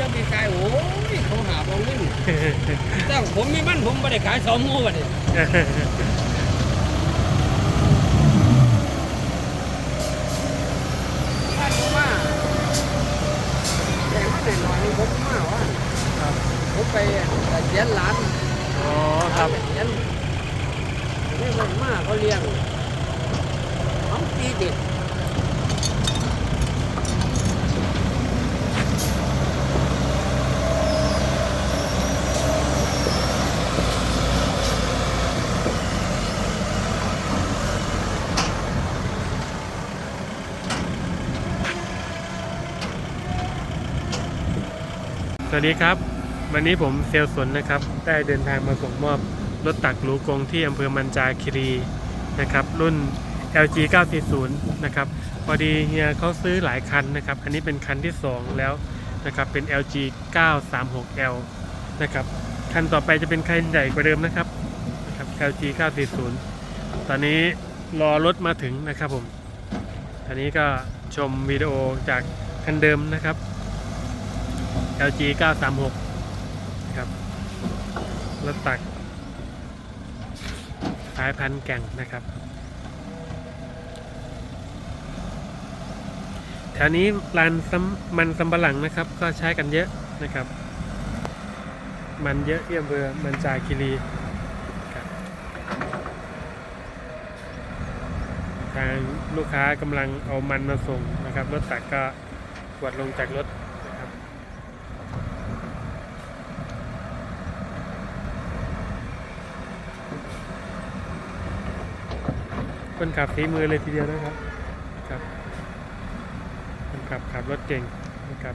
จะมีใครโอ้ยเขาหาบองเล่นแต่ผมมีมันผมไม่ได้ขายสองงูวันนี้ผมไปเลี้ยงร้านอ๋อครับเลี้ยงไม่มากเขาเลี้ยงน้องตีเด็ก สวัสดีครับ วันนี้ผมเซลสนนะครับ ได้เดินทางมาส่งมอบรถตักหรูกงที่อำเภอมันจาคีรีนะครับ รุ่น LG 940 นะครับ พอดีเฮียเขาซื้อหลายคันนะครับ อันนี้เป็นคันที่ 2 แล้วนะครับ เป็น LG 936L นะครับ คันต่อไปจะเป็นคันใหญ่กว่าเดิมนะครับนะครับ LG 940 ตอนนี้รอรถมาถึงนะครับผม อันนี้ก็ชมวิดีโอจากคันเดิมนะครับ LG 936ครับรถตักสายพันธุ์แก่งนะครับ แถวนี้ลานมันสำปะหลังนะครับ ก็ใช้กันเยอะนะครับ มันเยอะที่อำเภอมันจาคีรีทางลูกค้ากำลังเอามันมาส่งนะครับ รถตักก็กวดลงจากรถนะครับ คนขับฝีมือเลยทีเดียวนะครับครับคนขับขับรถเก่งนะครับ